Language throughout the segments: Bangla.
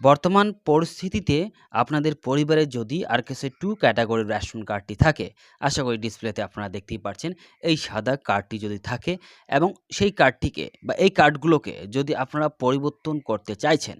বর্তমান পরিস্থিতিতে আপনাদের পরিবারে যদি আরকেএসের টু ক্যাটাগরির রেশন কার্ডটি থাকে, আশা করি ডিসপ্লেতে আপনারা দেখতেই পাচ্ছেন এই সাদা কার্ডটি যদি থাকে এবং সেই কার্ডটিকে বা এই কার্ডগুলোকে যদি আপনারা পরিবর্তন করতে চাইছেন,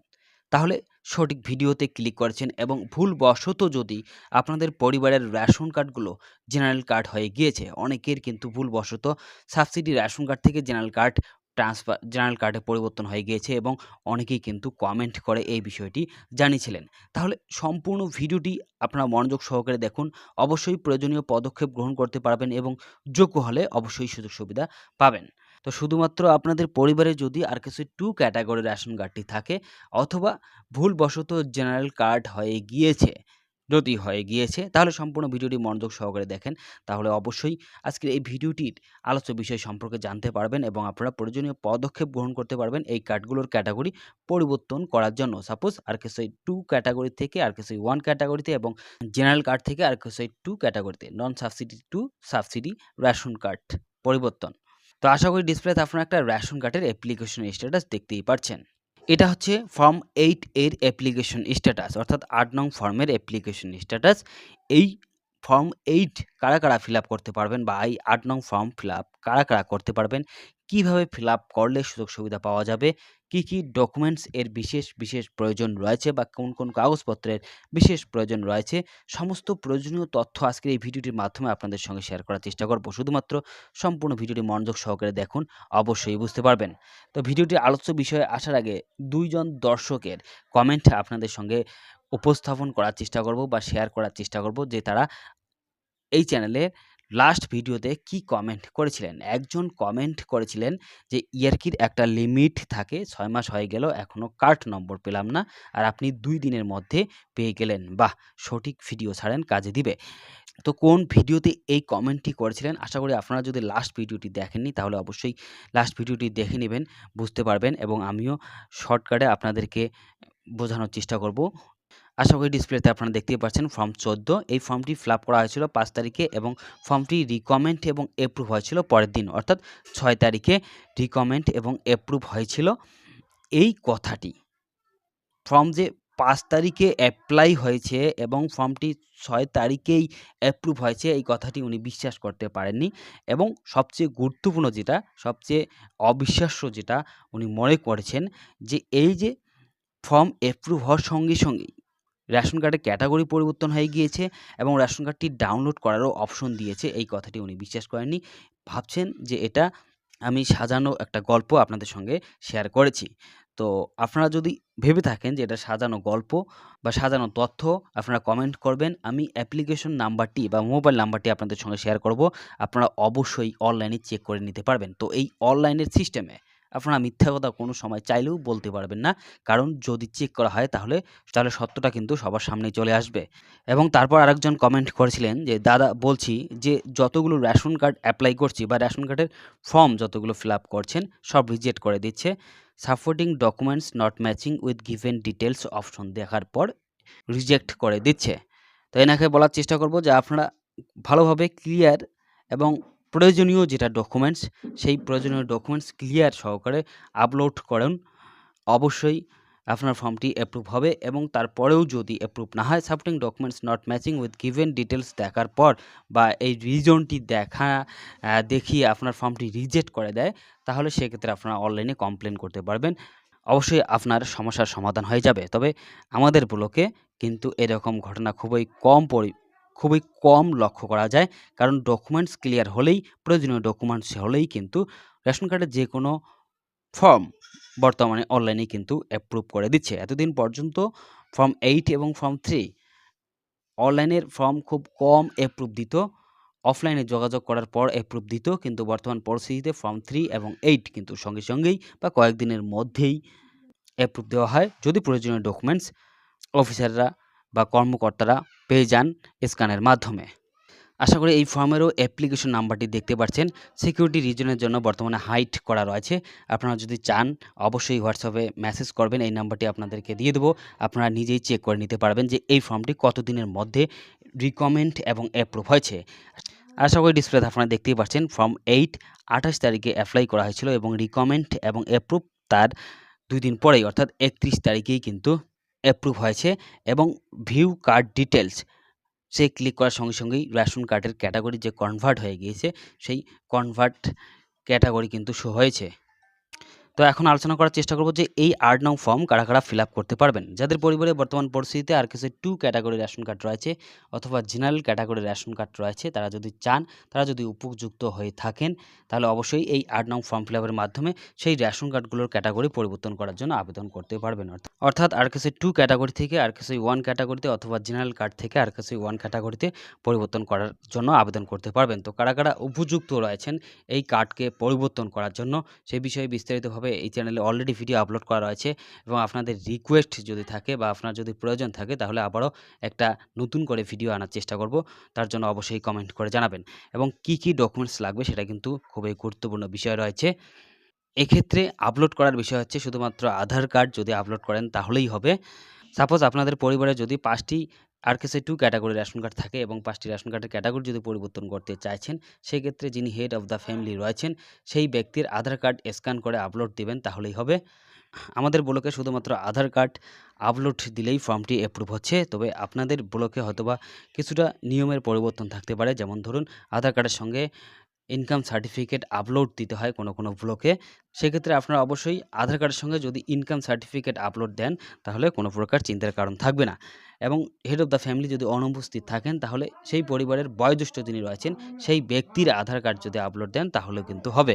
তাহলে সঠিক ভিডিওতে ক্লিক করেছেন এবং ভুলবশত যদি আপনাদের পরিবারের রেশন কার্ডগুলো জেনারেল কার্ড হয়ে গিয়েছে, অনেকের কিন্তু ভুলবশত সাবসিডি রেশন কার্ড থেকে জেনারেল কার্ড ট্রান্সফার জেনারেল কার্ডে পরিবর্তন হয়ে গিয়েছে এবং অনেকেই কিন্তু কমেন্ট করে এই বিষয়টি জানিয়েছিলেন। তাহলে সম্পূর্ণ ভিডিওটি আপনারা মনোযোগ সহকারে দেখুন। অবশ্যই প্রয়োজনীয় পদক্ষেপ গ্রহণ করতে পারবেন এবং যোগ্য হলে অবশ্যই সুযোগ সুবিধা পাবেন। তো শুধুমাত্র আপনাদের পরিবারে যদি আর কিছু টু ক্যাটাগরির রেশন কার্ডটি থাকে অথবা ভুলবশত জেনারেল কার্ড হয়ে গিয়েছে যদি হয়ে গিয়েছে, তাহলে সম্পূর্ণ ভিডিওটি মনোযোগ সহকারে দেখেন। তাহলে অবশ্যই আজকের এই ভিডিওটির আলোচ্য বিষয় সম্পর্কে জানতে পারবেন এবং আপনারা প্রয়োজনীয় পদক্ষেপ গ্রহণ করতে পারবেন এই কার্ডগুলোর ক্যাটাগরি পরিবর্তন করার জন্য। Suppose R KSY two category থেকে আর কেসই ওয়ান ক্যাটাগরিতে এবং জেনারেল কার্ড থেকে আর কেসই টু ক্যাটাগরিতে non subsidy two subsidy ration card পরিবর্তন। তো আশা করি ডিসপ্লেতে আপনারা একটা রেশন কার্ডের অ্যাপ্লিকেশন স্ট্যাটাস দেখতেই পাচ্ছেন এটা হচ্ছে ফর্ম এইট এর অ্যাপ্লিকেশন স্ট্যাটাস অর্থাৎ আট নং ফর্মের অ্যাপ্লিকেশন স্ট্যাটাস এই ফর্ম এইট কারা কারা ফিল আপ করতে পারবেন বা এই আট নং ফর্ম ফিল আপ কারা কারা করতে পারবেন, কীভাবে ফিল আপ করলে সুযোগ সুবিধা পাওয়া যাবে, কি কি ডকুমেন্টস এর বিশেষ বিশেষ প্রয়োজন রয়েছে বা কোন কোন কাগজপত্রের বিশেষ প্রয়োজন রয়েছে, সমস্ত প্রয়োজনীয় তথ্য আজকের এই ভিডিওটির মাধ্যমে আপনাদের সঙ্গে শেয়ার করার চেষ্টা করব। শুধুমাত্র সম্পূর্ণ ভিডিওটি মনোযোগ সহকারে দেখুন, অবশ্যই বুঝতে পারবেন। তো ভিডিওটির আলোচ্য বিষয়ে আসার আগে দুইজন দর্শকের কমেন্ট আপনাদের সঙ্গে উপস্থাপন করার চেষ্টা করব বা শেয়ার করার চেষ্টা করব যে তারা এই চ্যানেলের লাস্ট ভিডিওতে কি কমেন্ট করেছিলেন। একজন কমেন্ট করেছিলেন যে ইয়ারকির একটা লিমিট থাকে, ছয় মাস হয়ে গেল এখনও কার্ড নম্বর পেলাম না আর আপনি দুই দিনের মধ্যে পেয়ে গেলেন। বাহ! সঠিক ভিডিও ছাড়েন, কাজে দিবে। তো কোন ভিডিওতে এই কমেন্টটি করেছিলেন? আশা করি আপনারা যদি লাস্ট ভিডিওটি দেখেননি তাহলে অবশ্যই লাস্ট ভিডিওটি দেখে নেবেন, বুঝতে পারবেন এবং আমিও শর্টকাটে আপনাদেরকে বোঝানোর চেষ্টা করব। আশা করি ডিসপ্লেতে আপনারা দেখতেই পাচ্ছেন ফর্ম চোদ্দ। এই ফর্মটি ফিল করা হয়েছিল পাঁচ তারিখে এবং ফর্মটি রিকমেন্ট এবং অ্যাপ্রুভ হয়েছিল পরের দিন, অর্থাৎ ছয় তারিখে রিকমেন্ট এবং অ্যাপ্রুভ হয়েছিল। এই কথাটি ফর্ম যে পাঁচ তারিখে অ্যাপ্লাই হয়েছে এবং ফর্মটি ছয় তারিখেই অ্যাপ্রুভ হয়েছে, এই কথাটি উনি বিশ্বাস করতে পারেননি এবং সবচেয়ে গুরুত্বপূর্ণ যেটা, সবচেয়ে অবিশ্বাস্য যেটা উনি মনে করেছেন যে এই যে ফর্ম অ্যাপ্রুভ হওয়ার সঙ্গে সঙ্গেই রেশন কার্ডের ক্যাটাগরি পরিবর্তন হয়ে গিয়েছে এবং রেশন কার্ডটি ডাউনলোড করারও অপশন দিয়েছে। এই কথাটি উনি বিশ্বাস করেননি। ভাবছেন যে এটা আমি সাজানো একটা গল্প আপনাদের সঙ্গে শেয়ার করেছি। তো আপনারা যদি ভেবে থাকেন যে এটা সাজানো গল্প বা সাজানো তথ্য, আপনারা কমেন্ট করবেন। আমি অ্যাপ্লিকেশন নাম্বারটি বা মোবাইল নাম্বারটি আপনাদের সঙ্গে শেয়ার করব। আপনারা অবশ্যই অনলাইনে চেক করে নিতে পারবেন। তো এই অনলাইনের সিস্টেমে আপনারা মিথ্যা কথা কোনো সময় চাইলেও বলতে পারবেন না। কারণ যদি চেক করা হয় তাহলে তাহলে সত্যটা কিন্তু সবার সামনে চলে আসবে। এবং তারপর আরেকজন কমেন্ট করেছিলেন যে, দাদা, বলছি যে, যতগুলো রেশন কার্ড অ্যাপ্লাই করছি বা রেশন কার্ডের ফর্ম যতগুলো ফিল আপ করছেন, সব রিজেক্ট করে দিচ্ছে। Supporting documents not matching with given details option দেখার পর রিজেক্ট করে দিচ্ছে। তো এনাকে বলার চেষ্টা করব যে, আপনারা ভালোভাবে ক্লিয়ার এবং প্রয়োজনীয় যেটা ডকুমেন্টস সেই প্রয়োজনীয় ডকুমেন্টস ক্লিয়ার সহকারে আপলোড করেন। অবশ্যই আপনার ফর্মটি অ্যাপ্রুভ হবে এবং তারপরেও যদি অ্যাপ্রুভ না হয় supporting documents not matching with given details দেখার পর বা এই রিজনটি দেখা দেখিয়ে আপনার ফর্মটি রিজেক্ট করে দেয়, তাহলে সেক্ষেত্রে আপনারা অনলাইনে কমপ্লেন করতে পারবেন। অবশ্যই আপনার সমস্যার সমাধান হয়ে যাবে। তবে আমাদের ব্লকে কিন্তু এরকম ঘটনা খুবই কম পরি খুবই কম লক্ষ্য করা যায়। কারণ ডকুমেন্টস ক্লিয়ার হলেই, প্রয়োজনীয় ডকুমেন্টস হলেই কিন্তু রেশন কার্ডের যে কোনো ফর্ম বর্তমানে অনলাইনে কিন্তু অ্যাপ্রুভ করে দিচ্ছে। এতদিন পর্যন্ত ফর্ম এইট এবং ফর্ম থ্রি অনলাইনের ফর্ম খুব কম অ্যাপ্রুভ দিত। অফলাইনে যোগাযোগ করার পর অ্যাপ্রুভ দিত, কিন্তু বর্তমান পরিস্থিতিতে ফর্ম থ্রি এবং এইট কিন্তু সঙ্গে সঙ্গেই বা কয়েকদিনের মধ্যেই অ্যাপ্রুভ দেওয়া হয়। যদি প্রয়োজনীয় ডকুমেন্টস অফিসাররা বা কর্মকর্তারা পেয়ে যান স্ক্যানের মাধ্যমে। আশা করি এই ফর্মেরও অ্যাপ্লিকেশন নাম্বারটি দেখতে পাচ্ছেন সিকিউরিটি রিজনের জন্য বর্তমানে হাইট করা রয়েছে। আপনারা যদি চান, অবশ্যই হোয়াটসঅ্যাপে মেসেজ করবেন। এই নাম্বারটি আপনাদেরকে দিয়ে দেবো। আপনারা নিজেই চেক করে নিতে পারবেন যে এই ফর্মটি কতদিনের মধ্যে রিকমেন্ড এবং অ্যাপ্রুভ হয়েছে। আশা করি ডিসপ্লেতে আপনারা দেখতেই পাচ্ছেন ফর্ম এইট আঠাশ তারিখে অ্যাপ্লাই করা হয়েছিল এবং রিকমেন্ড এবং অ্যাপ্রুভ তার দুই দিন পরেই, অর্থাৎ একত্রিশ তারিখেই কিন্তু অ্যাপ্রুভ হয়েছে এবং ভিউ কার্ড ডিটেলস সে ক্লিক করার সঙ্গে সঙ্গেই রেশন কার্ডের ক্যাটাগরি যে কনভার্ট হয়ে গিয়েছে, সেই কনভার্ট ক্যাটাগরি কিন্তু শো হয়েছে। তো এখন আলোচনা করার চেষ্টা করব যে এই আট নং ফর্ম কারা কারা ফিল করতে পারবেন। যাদের পরিবারে বর্তমান পরিস্থিতিতে আর কিছু টু ক্যাটাগরি রেশন কার্ড রয়েছে অথবা জেনারেল ক্যাটাগরি রেশন কার্ড রয়েছে, তারা যদি চান, তারা যদি উপযুক্ত হয়ে থাকেন, তাহলে অবশ্যই এই আট নং ফর্ম ফিল মাধ্যমে সেই রেশন কার্ডগুলোর ক্যাটাগরি পরিবর্তন করার জন্য আবেদন করতে পারবেন। অর্থাৎ- অর্থাৎ আর কিছু টু ক্যাটাগরি থেকে, আর কিছু ওয়ান ক্যাটাগরিতে অথবা জেনারেল কার্ড থেকে আর কিছু ওয়ান ক্যাটাগরিতে পরিবর্তন করার জন্য আবেদন করতে পারবেন। তো কারা কারা উপযুক্ত রয়েছেন এই কার্ডকে পরিবর্তন করার জন্য, সেই বিষয়ে বিস্তারিতভাবে এই চ্যানেলে অলরেডি ভিডিও আপলোড করা রয়েছে এবং আপনাদের রিকোয়েস্ট যদি থাকে বা আপনার যদি প্রয়োজন থাকে তাহলে আবারও একটা নতুন করে ভিডিও আনার চেষ্টা করব। তার জন্য অবশ্যই কমেন্ট করে জানাবেন। এবং কি কি ডকুমেন্টস লাগবে সেটা কিন্তু খুবই গুরুত্বপূর্ণ বিষয় রয়েছে। এক্ষেত্রে আপলোড করার বিষয় হচ্ছে শুধুমাত্র আধার কার্ড যদি আপলোড করেন তাহলেই হবে। সাপোজ আপনাদের পরিবারে যদি পাঁচটি RKSY two category ration card থাকে এবং পাঁচটি রেশন কার্ডের ক্যাটাগরি যদি পরিবর্তন করতে চাইছেন, সেক্ষেত্রে যিনি হেড অফ দ্য ফ্যামিলি রয়েছেন, সেই ব্যক্তির আধার কার্ড স্ক্যান করে আপলোড দেবেন, তাহলেই হবে। আমাদের ব্লকে শুধুমাত্র আধার কার্ড আপলোড দিলেই ফর্মটি অ্যাপ্রুভ হচ্ছে, তবে আপনাদের ব্লকে হয়তোবা কিছুটা নিয়মের পরিবর্তন থাকতে পারে। যেমন ধরুন আধার কার্ডের সঙ্গে ইনকাম সার্টিফিকেট আপলোড দিতে হয় কোনো কোনো ব্লকে সেক্ষেত্রে আপনারা অবশ্যই আধার কার্ডের সঙ্গে যদি ইনকাম সার্টিফিকেট আপলোড দেন, তাহলে কোনো প্রকার চিন্তার কারণ থাকবে না। এবং হেড অফ দ্য ফ্যামিলি যদি অনুপস্থিত থাকেন, তাহলে সেই পরিবারের বয়োজ্যেষ্ঠ যিনি রয়েছেন, সেই ব্যক্তির আধার কার্ড যদি আপলোড দেন, তাহলে কিন্তু হবে।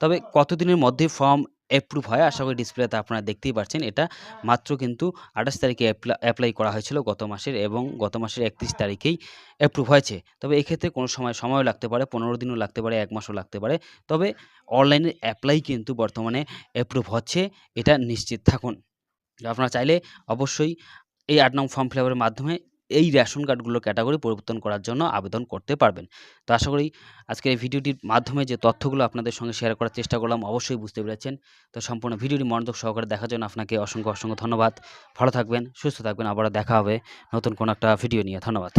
তবে কতদিনের মধ্যে ফর্ম অ্যাপ্রুভ হয়। আশা করি ডিসপ্লেতে আপনারা দেখতেই পাচ্ছেন এটা মাত্র কিন্তু আঠাশ তারিখে অ্যাপ্লাই করা হয়েছিল গত মাসের এবং গত মাসের একত্রিশ তারিখেই অ্যাপ্রুভ হয়েছে। তবে এক্ষেত্রে কোনো সময়, সময়ও লাগতে পারে, পনেরো দিনও লাগতে পারে, এক মাসও লাগতে পারে। তবে অনলাইনে অ্যাপ্লাই কিন্তু বর্তমানে অ্যাপ্রুভ হচ্ছে। এটা নিশ্চিত থাকুন। আপনারা চাইলে অবশ্যই এই আট নং ফর্ম ফিল মাধ্যমে এই রেশন কার্ডগুলো ক্যাটাগরি পরিবর্তন করার জন্য আবেদন করতে পারবেন। তো আশা করি আজকের এই ভিডিওটির মাধ্যমে যে তথ্যগুলো আপনাদের সঙ্গে শেয়ার করার চেষ্টা করলাম, অবশ্যই বুঝতে পেরেছেন। তো সম্পূর্ণ ভিডিওটি মনোযোগ সহকারে দেখার জন্য আপনাকে অসংখ্য অসংখ্য ধন্যবাদ। ভালো থাকবেন, সুস্থ থাকবেন। আবারও দেখা হবে নতুন কোনো একটা ভিডিও নিয়ে। ধন্যবাদ।